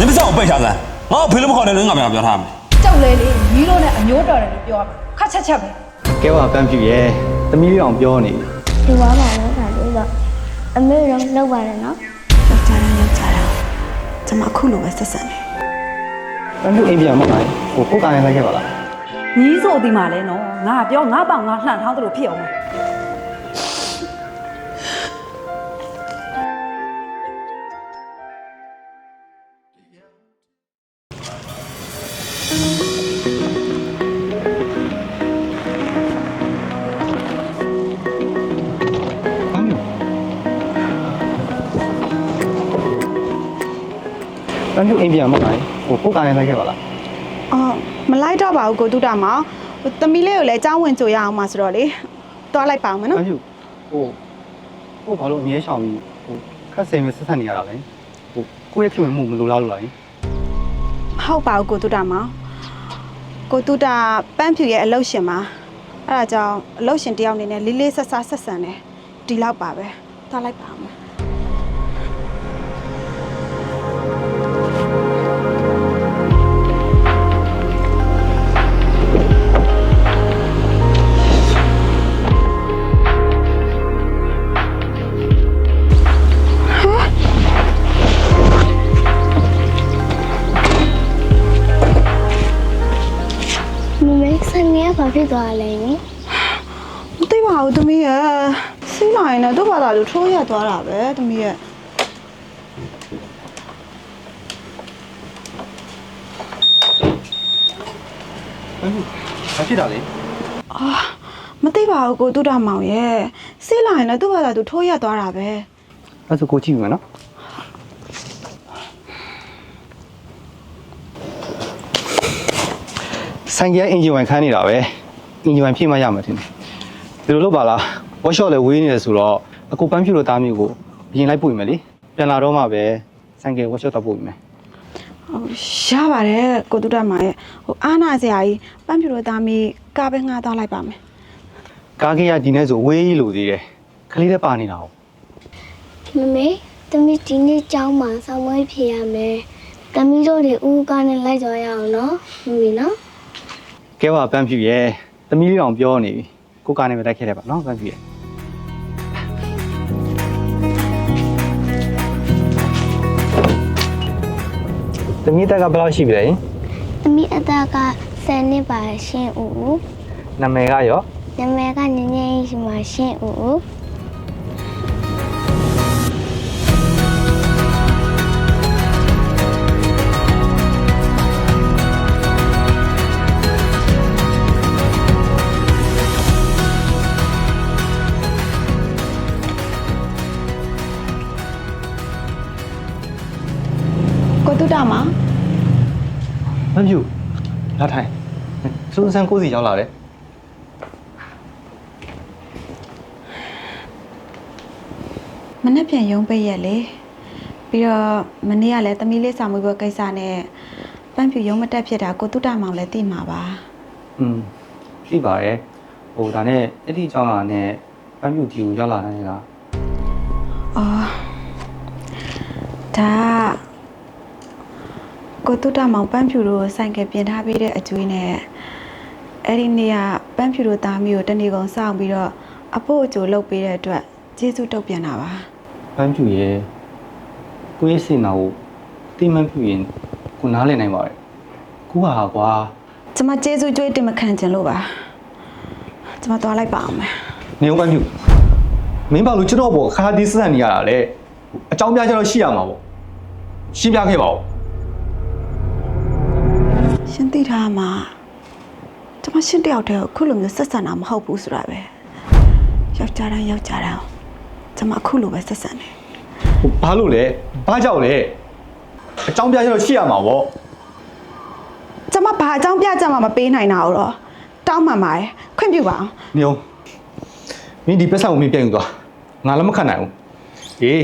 你们在我背上噻，我赔了不好的人，俺们要不要他们？ ကြောက်လေလေညီတို့နဲ့အမျိုးတော်တယ်လို့ပြောရမှာခက်ချက်ချက်ပဲ ကဲပါပန်းဖြူရဲ့သမီးလေးအောင်ပြောနေပြီ ဒီဝါပါလို့ခါလို့တော့အမေရောလောက်ပါတယ်နော် ယောက်ျားတန်းယောက်ျားတန်းကျွန်မအခုလိုပဲဆက်ဆက်နေ ပန်းဖြူအိမ်ပြန်မလာရင်ဟိုကိုယ်တိုင်လိုက်ခဲ့ပါလား ညီးဆိုဒီမှာလဲနော်ငါပြောငါပေါင်ငါလှန်ထောင်းသလိုဖြစ်အောင် အိမ်ပြန်မလာရင်ဟိုကိုယ်တိုင်လိုက်ခဲ့ပါလားအော်မလိုက်တော့ပါဘူးကိုတုတမောင်ဟိုသမီးလေးကိုလည်းအကြောင်းဝင်ကြိုရအောင်ပါဆိုတော့လေတွားလိုက်ပါအောင်မပနော်န်းဖြူဟိုဟိုဘာလို့အမြဲရှောင်ပြီးဟိုခက်စိမ်မဆက်ဆက်နေရတာလဲဟိုကိုယ့်ရဲ့ခင်မမှုမလိုလားလို့လားမဟုတ်ပါဘူးကိုတုတမောင်ကိုတုတပန်းဖြူရဲ့အလုတ်ရှင်ပါအဲ့ဒါကြောင့်အလုတ်ရှင်တယောက်အနေနဲ့လေးလေးဆက်ဆက်ဆက်ဆံတယ်ဒီလောက်ပါပဲတွားလိုက်ပါအောင် ဖြစ်သွားလဲနိမသိပါဘူးသမီးရဲ့စီးလာရင်လည်းသူ့ဘာသာသူထိုးရသွားတာပဲသမီးရဲ့ပန်းဖြူဘာဖြစ်တာလဲအာမသိပါဘူးကိုတုတမောင်ရဲ့စီးလာရင်လည်းသူ့ဘာသာသူထိုးရသွားတာပဲအဲ့ဆိုကိုကြည့်ပြီမယ်နော်ဆိုင်ကအင်ဂျင်ဝိုင်ခန်းနေတာပဲ အင်ဂျင်ဝိုင်ဖြည့်မရမှာတင်တယ်ဒီလိုလုပ်ပါလားဝက်ရှော့လည်းဝေးနေတယ်ဆိုတော့အကိုပန်းဖြူလိုသားမျိုးကိုပြင်လိုက်ပို့ရင်မယ်လေပြန်လာတော့မှပဲဆိုင်ကဝက်ရှော့တော့ပို့ရင်မယ်ဟုတ်ရပါတယ်ကိုတုတမောင်ရဲ့ဟိုအားနာစရာကြီးပန်းဖြူလို့သားမီးကားပဲငှားသွားလိုက်ပါမယ်ကားကြီးကဒီနေ့ဆိုဝေးကြီးလိုသေးတယ်ခလေးလည်းပါနေတာ哦မမေသမီးဒီနေ့ကျောင်းမှာဆောင်းမွေးဖြေရမယ်သမီးတို့တွေဦးကားနဲ့လိုက်ကြရအောင်နော်မမေနော်ကဲပါပန်းဖြူရဲ့ သမီးလေးအောင်ပြောနေပြီကိုကားနဲ့ပဲတိုက်ခဲ့တယ်ပါနော်ပန်းဖြူရဲ့သမီးတက်ကဘယ်လောက်ရှိပြီလဲသမီးအသက်က10နှစ်ပါရှင်ဦးဦးနာမည်ကရောနာမည်ကညဉ့်ညဉ့်ရှိမှရှင်ဦး ဦးကိုတုတမောင်ပန်းဖြူလာထိုင်စူးစမ်းကိုစီရောက်လာတယ်မနေ့ပြန်ရုံးပိတ်ရက်လေပြီးတော့မနေ့ကလည်းသမီးလေးစာမွေးပွဲကိစ္စနဲ့ပန်းဖြူရုံးမတက်ဖြစ်တာကိုတုတမောင်လည်းသိမှာပါอืมသိပါရဲ့ဟိုဒါနဲ့အဲ့ဒီအကြောင်းအရာနဲ့ပန်းဖြူဒီကိုရောက်လာတဲ့ကအော်ဒါ ကိုတုတမောင်ပန်းဖြူတို့ဆိုင်ကယ်ပြင်ထားပေးတဲ့အကျွေးနဲ့အဲ့ဒီနေ့ကပန်းဖြူတို့သားမီးကိုတနေ့ကုန်စောင့်ပြီးတော့အဖို့အကျိုးလုပ်ပေးတဲ့အတွက်ကျေးဇူးတုတ်ပြန်တာပါပန်းဖြူရဲ့ကိုယ့်ရဲ့စိတ်နာကိုတိမှန်ဖြူရင်ကိုနားလည်နိုင်ပါရဲ့ကိုဟာကွာကျမကျေးဇူးကြွေးတင်မခံချင်လို့ပါကျမသွားလိုက်ပါအောင်မယ်နေအောင်ပန်းဖြူမင်းဘာလို့ကျွန်တော်ပေါ်ခါဒီစစံနေရတာလဲအကြောင်းပြချက်တော့ရှိရမှာပေါ့ရှင်းပြခဲ့ပါဦး ရှင်သိထားမှာကျမရှင်တယောက်တည်းကိုအခုလိုမျိုးဆက်ဆံတာမဟုတ်ဘူးဆိုတာပဲယောက်ျားတိုင်းယောက်ျားတိုင်းကျမအခုလိုပဲဆက်ဆံတယ်ဟိုဘာလို့လဲဘာကြောက်လဲအကြောင်းပြချက်တော့ရှိရမှာပေါ့ကျမဘာအကြောင်းပြချက်မှမပေးနိုင်တာတော့တောင်းမှန်ပါတယ်ခွင့်ပြုပါအောင်နေအောင်မင်းဒီပက်ဆံကိုမင်းပြန်ယူသွားငါလည်းမခံနိုင်ဘူးဟေး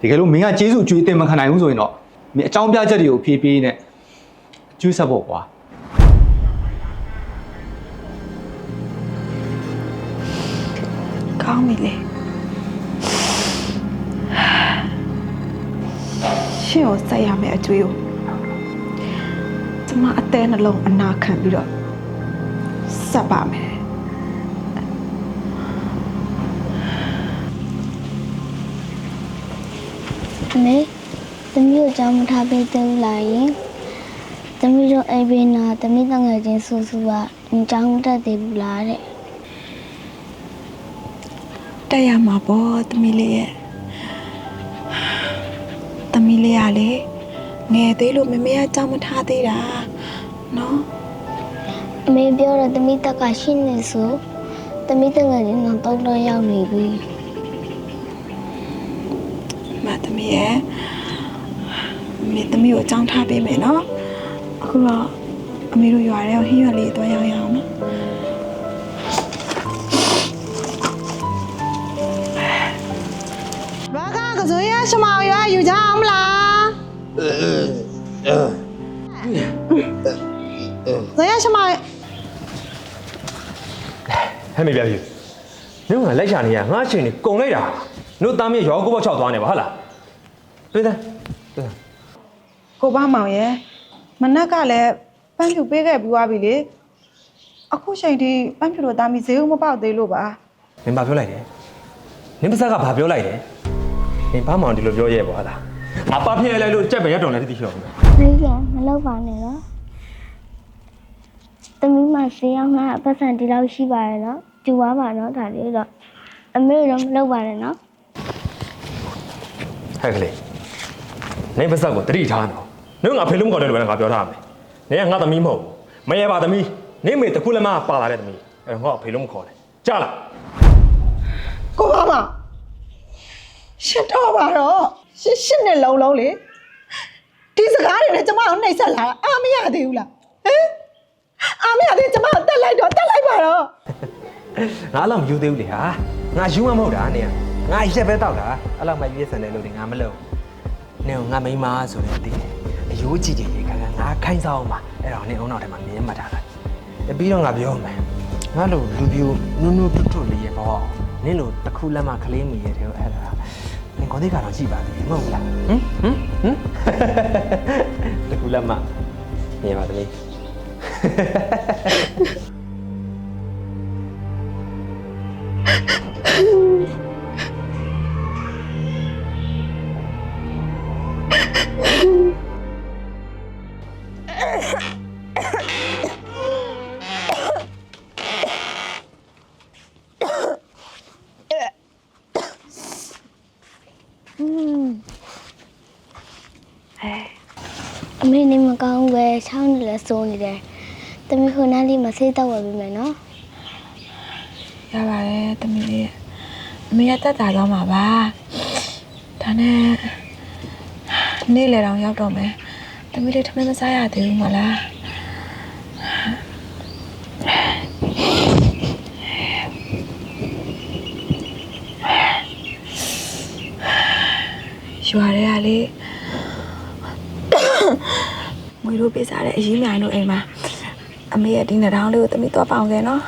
တကယ်လို့မင်းကကျေးဇူးအကျွေးအတင်မခံနိုင်ဘူးဆိုရင်တော့မင်းအကြောင်းပြချက်တွေကိုဖြေးပေးနဲ့အ ကျွေးဆက်ဖို့ကွာကောင်းပြီလေရှင်ကိုဆက်ရမယ်အကျွေးကိုကျမအသေးနှလုံးအနာခံပြီးတော့ဆက်ပါမယ်အမေသမီးကိုကြောင်းမထားပေးသေးဘူးလားယင် သမီးတို့အိမ်ဘေးနာသမီးတငယ်ချင်းဆူဆူကကြောင်းမတက်သေးဘူးလားတဲ့တက်ရမှာပေါ့သမီးလေးရဲ့သမီးလေးကလေငယ်သေးလို့မမေကကြောက်မထားသေးတာနော်အမေပြောတော့သမီးတက်ကရှင်းနေဆိုသမီးတငယ်ချင်းတော့တော့တော့ရောက်နေပြီမသမီးရဲ့အမေသမီးကိုအကြောင်းထားပေးမယ်နော် အခုတော့အမေတို့ရွာထဲကိုဟင်းရွက်လေးသွားရောက်ရအောင်နော်ဘာကကစိုးရရှမောင်ရွာယူကြအောင်မလားဇေယျရှမောင်ဟဲ့မေပြပြနင်ကလိုက်ရှာနေရငါအချိန်နေကုံလိုက်တာနင်သားမြေရောကိုဘောက်ချောက်သွားနေပါဟုတ်လားတွေ့တယ်တွေ့တယ်ကိုပါမောင်ရဲ့ မနက်ကလည်းပန်းဖြူပေးခဲ့ပြီးသွားပြီလေအခုချိန်ထိပန်းဖြူတော့တာမီဈေးဦးမပေါက်သေးလို့ပါနင်ဘာပြောလိုက်တယ်နင်ပါစက်ကဘာပြောလိုက်တယ်နင်ဘာမှဒီလိုပြောရဲပါလားငါပါဖျက်လိုက်လို့ကြက်ပဲရက်တော်လည်းတိတိချောင်းမေးရမလောက်ပါနဲ့နော်သမီးမဆေးအောင်ငါအပတ်စံဒီလောက်ရှိပါရဲ့နော်ကျူသွားပါနော်ဒါလေးတော့အမေတော့မလောက်ပါနဲ့နော်ဟဲ့ကလေးနင်ပါစက်ကိုတတိထားနော် နင်ကဖေလုံးကောက်တယ်လို့ပဲငါပြောထားမယ်နင်ကငါသမီးမဟုတ်ဘူးမရဲပါသမီးနင်မေတခုလည်းမပါလာတဲ့သမီးအဲငါဖေလုံးမခေါ်နဲ့ကြားလားကိုပါမောင်ရှင်းတော့ပါတော့ရှင်းရှင်းနဲ့လုံးလုံးလေဒီစကားတွေနဲ့ကျမကိုနှိပ်ဆက်လာတာအာမရသေးဘူးလားဟမ်အာမရသေးကျမကိုတက်လိုက်တော့တက်လိုက်ပါတော့ငါအဲ့လောက်မယူသေးဘူးလေဟာငါယူမှမဟုတ်တာနေငါရက်ပဲတောက်တာအဲ့လောက်မှရွေးစံတယ်လို့ဒီငါမလုပ်နေငါမိန်းမဆိုတဲ့အတိအ ယိုးကြည့်ကြည့်ရေခါခါငါခိုင်းစားအောင်ပါအဲ့တော့နေအောင်နောက်ထဲမှာမြင်မှတ်ထားတာပြီးတော့ငါပြောမယ်ငါလိုလူပြိုနုနုထွတ်ထွတ်လေးရဲ့ဘောနင်းလိုတစ်ခုလက်မကလေးမီရဲ့တဲ့အဲ့ဒါနင်ကောသေးကတော့ကြည့်ပါသေးတယ်မဟုတ်လားဟမ်ဟမ်ဟမ် အမေနေမကောင်းဘူးပဲချောင်းနေလဲစိုးနေတယ်သမီးခုနားလေးမဆေးတော့ဝယ်ပေးမယ်နော်ရပါတယ်တမီးလေးအမေကတက်တာသွားမှာပါဒါနဲ့နေ့လေတောင်ရောက်တော့မယ်တမီးလေးထမင်းမစားရသေးဘူးမလား ရွာတွေကလေငွေတို့ပေးစားတဲ့အရင်မြိုင်တို့အိမ်မှာအမေရဲ့ဒီနှစ်တောင်းလေးကိုတမီးသွားပေါင်ခဲ့နော်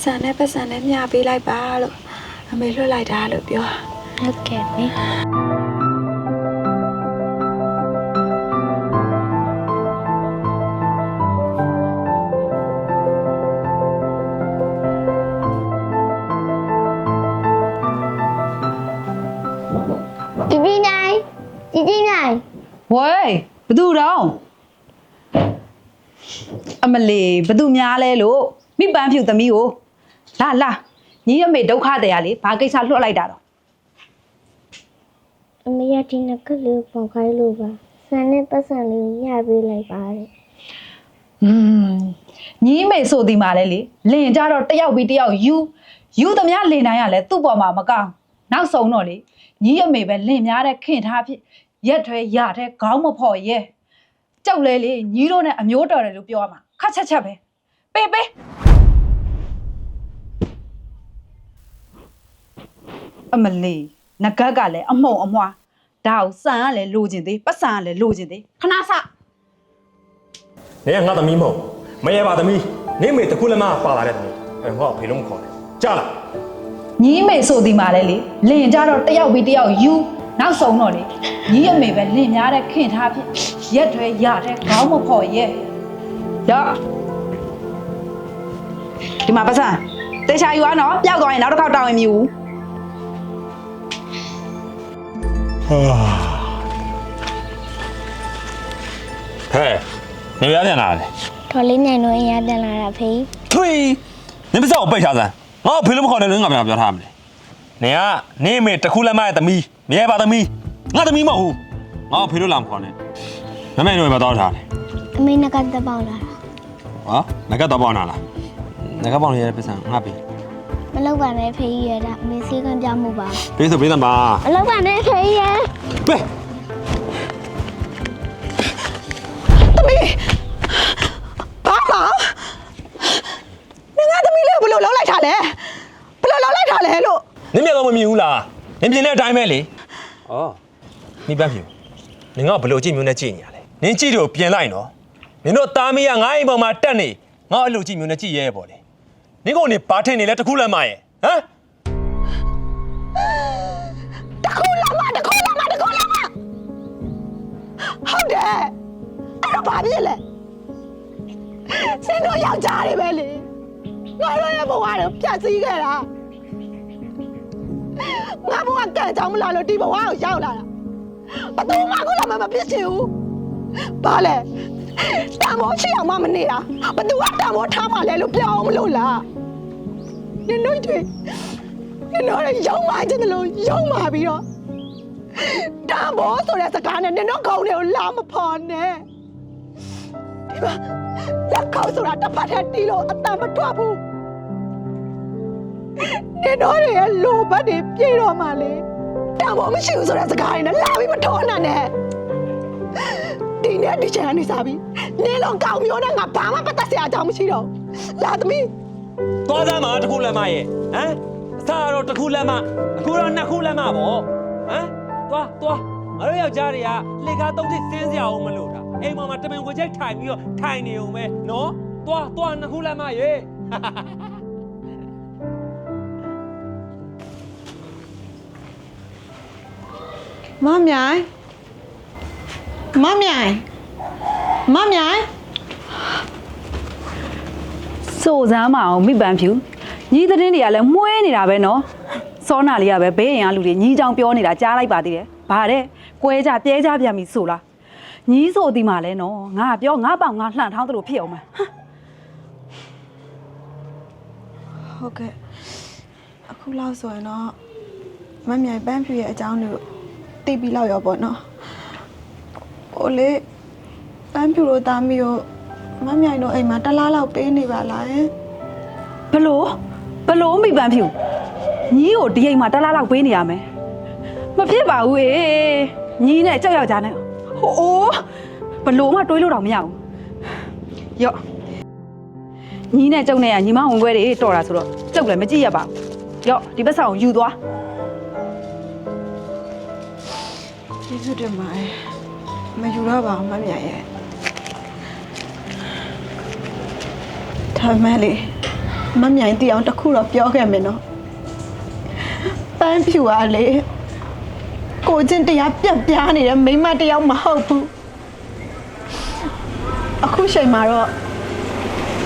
ဆန်နဲ့ပတ်စံနဲ့မျှပေးလိုက်ပါလို့အမေလွှတ်လိုက်တာလို့ပြောဟုတ်ကဲ့မေ ဝေးဘသူတော့အမလီဘသူများလဲလို့မိပန်းဖြူသမီးကိုလာလာညီအမေဒုက္ခတရားလေဘာကိစ္စလွှတ်လိုက်တာတော့အမေရဒီနကလေးပုံခိုင်းလို့ပါဆန်နဲ့ပတ်စံလေးရပေးလိုက်ပါတဲ့อืมညီအမေဆိုဒီမှာလဲလေလင်ကြတော့တယောက်ပြီးတယောက်ယူယူသမျှလင်တိုင်းရလဲသူ့ပေါ်မှာမကောင်းနောက်ဆုံးတော့လေညီအမေပဲလင်များတဲ့ခင်ထားဖြစ် ရက်ထွဲရတဲ့ခေါင်းမဖော်ရဲကြောက်လဲလေညီတို့နဲ့အမျိုးတော်တယ်လို့ပြောရမှာခက်ချက်ချက်ပဲပေးပေးအမလီငကက်ကလည်းအမှုံအမွှားဒါကိုစံကလည်းလိုချင်သေးပတ်စံကလည်းလိုချင်သေးခဏစနင်ကငါသမီးမဟုတ်မရဲပါသမီးနင်မေတခုလည်းမပါလာတဲ့သမီးအဲငါဖေလုံးမခေါ်နဲ့ကြားလားညီးမေဆိုဒီမှာလဲလေလင်ကြတော့တယောက်ပြီးတယောက်ယူ နောက်ဆုံးတော့လေညီအမေပဲလင်များတဲ့ခင်ထားဖြစ်ရက်တွေရတဲ့ခေါင်းမဖော်ရဲ့ရော့ဒီမှာပတ်စံတေချာယူရနော်ပျောက်သွားရင်နောက်တစ်ခေါက်တောင်းရင်မြူဟဲ့နေရပြန်လာတယ်တော်လေးနိုင်တော့အရင်ပြန်လာတာဖေးထွေးနင်မစောက်ပိတ်ချစမ်းငါ့ကိုဖေးလို့မခေါ်နဲ့လို့ငါပြန်ပြောထားမလဲနင်ကနင်အမေတစ်ခုလက်မရဲ့သမီး မြဲပါသမီးငါသမီးမဟုတ်ဘူးငါ့ကိုဖေးလို့လာမခေါ်နဲ့မမေတို့မတော်ထားတယ်အမေနကတပေါက်လာတာဟောငါကတော့ပေါင်းလာလားငါကပေါင်းရတဲ့ပတ်စံငါပေးမလောက်ပါနဲ့ဖေးရတာအမေစေးကံပြမှုပါပေးဆိုပေးသမှာမလောက်ပါနဲ့ဖေးရပေးဘာမှနင်ငါသမီးလေးကိုဘယ်လိုလုပ်လိုက်တာလဲဘယ်လိုလုပ်လိုက်တာလဲလို့နင်မျက်လုံးမမြင်ဘူးလားနင်ပြင်တဲ့အတိုင်းပဲလေ ဩမိပန်းဖြူနင်ကဘလို့ကြည့်မျိုးနဲ့ကြည့်နေရလဲနင်ကြည့်တော့ပြင်လိုက်နော်နင်တို့သားမီးကငါ့အိမ်ပေါ်မှာတက်နေငါအဲ့လိုကြည့်မျိုးနဲ့ကြည့်ရဲပေါ့လေနင်ကနေဘာထင်နေလဲတခုလည်းမရဲ့ဟမ်တခုလာမတခုလာမတခုလာမဟုတ်တယ်အဲ့တော့ဘာဖြစ်လဲစင်တို့ယောက်ျားတွေပဲလေငါတို့ရဲ့ဘဝတော့ပြတ်စည်းခဲ့တာ ငါဘဝကံကြောင့်မလားလို့ဒီဘဝကိုရောက်လာတာဘယ်သူမှခုလာမမဖြစ်ချင်ဘူးဘာလဲတံမိုးရှိအောင်မမနေတာဘယ်သူကတံမိုးထားမှလဲလို့ပြောအောင်မလို့လားနင်တို့တွေနင်တို့လည်းရုံမာချင်တယ်လို့ရုံမာပြီးတော့တန်ဘောဆိုတဲ့စကားနဲ့နင်တို့ခေါင်းတွေကိုလာမဖော်နဲ့ဒီမှာလက်ခေါင်းဆိုတာတစ်ဖက်တည်းတီးလို့အတန်မထွက်ဘူး နင်တို့တွေရဲ့လိုဘတ်တွေပြေတော့မှလေတန်ဘောမရှိဘူးဆိုတဲ့စကားတွေနဲ့လာပြီးမထောနဲ့နဲ့ဒီနေ့ဒီချင်ကနေစားပြီးနင်လုံးကောင်းမျိုးနဲ့ငါဘာမှပတ်သက်စရာအကြောင်းမရှိတော့ဘူးလာသမီးသွားသားမှာတခုလက်မရဲ့ဟမ်အစားတော့တခုလက်မအခုတော့နှစ်ခုလက်မပေါ့ဟမ်သွားသွားငါတို့ယောက်ျားတွေကလက်ကားသုံးထိစင်းစရာအောင်မလို့တာအိမ်ပေါ်မှာတမင်ကိုချိတ်ထိုင်ပြီးတော့ထိုင်နေုံပဲနော်သွားသွားနှစ်ခုလက်မရဲ့ မမြိုင်မမြိုင်မမြိုင်စိုးစမ်းမအောင်မိပန်းဖြူညီသတင်းတွေကလည်းမှုဲနေတာပဲနော်စောနာလေးကပဲဘေးရင်ကလူတွေညီချောင်ပြောနေတာကြားလိုက်ပါသေးတယ်ဘာတဲ့ကွဲကြပြဲကြပြန်ပြီဆိုလားညီဆိုဒီမှာလဲနော်ငါကပြောငါပေါ့ငါလှန်ထောင်းသလိုဖြစ်အောင်မယ်ဟမ်ဟုတ်ကဲ့အခုလောက်ဆိုရင်တော့မမြိုင်ပန်းဖြူရဲ့အကြောင်းကို သိပြီးလောက်ရောပေါ့နော်ဟိုလေပန်းဖြူတို့သားမီးကိုမမြိုင်တို့အိမ်မှာတစ်လားလောက်ပေးနေပါလားယင်ဘလို့ဘလို့မိပန်းဖြူညီကိုဒီအိမ်မှာတစ်လားလောက်ပေးနေရမယ်မဖြစ်ပါဘူးအေးညီနဲ့ကြောက်ယောက်ျားနဲ့ဟိုးဘလို့မှတွေးလို့တော့မရဘူးရော့ညီနဲ့ကျုပ်နဲ့ကညီမဝင်ခွဲတွေတော်တာဆိုတော့ကျုပ်လည်းမကြည့်ရပါဘူးရော့ဒီပတ်ဆောင်ကိုယူသွား ဇူးတင်ပါတယ်မယူတော့ပါဘူးမမြိုင်ရဲ့ဒါမဲ့လေမမြိုင်တီအောင်တစ်ခုတော့ပြောခဲ့မယ်နော်ပန်းဖြူကလေကိုချင်းတရားပြက်ပြားနေတဲ့မိန်းမတစ်ယောက်မဟုတ်ဘူးအခုချိန်မှာတော့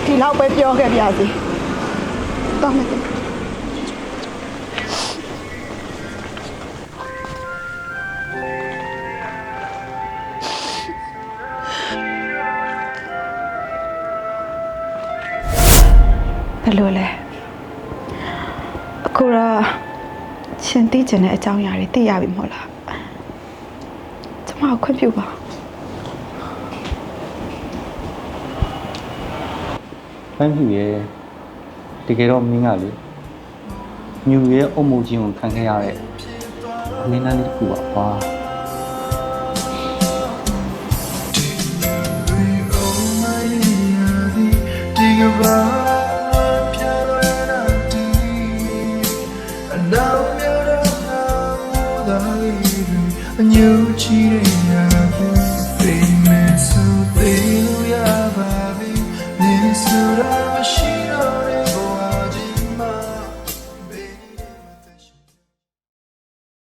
ဒီလောက်ပဲပြောခဲ့ပြစီတော့မယ် ဘယ်လိုလဲအခုတော့ရှင်သိကျင်တဲ့အကြောင်းအရာတွေသိရပြီမဟုတ်လားကျမကိုခွင့်ပြုပါပန်းဖြူရဲ့တကယ်တော့မင်းကလေမြူရဲ့အုံမိုးချင်းကိုခံခဲ့ရတဲ့အလင်းသားလေးတစ်ခုပါကွာ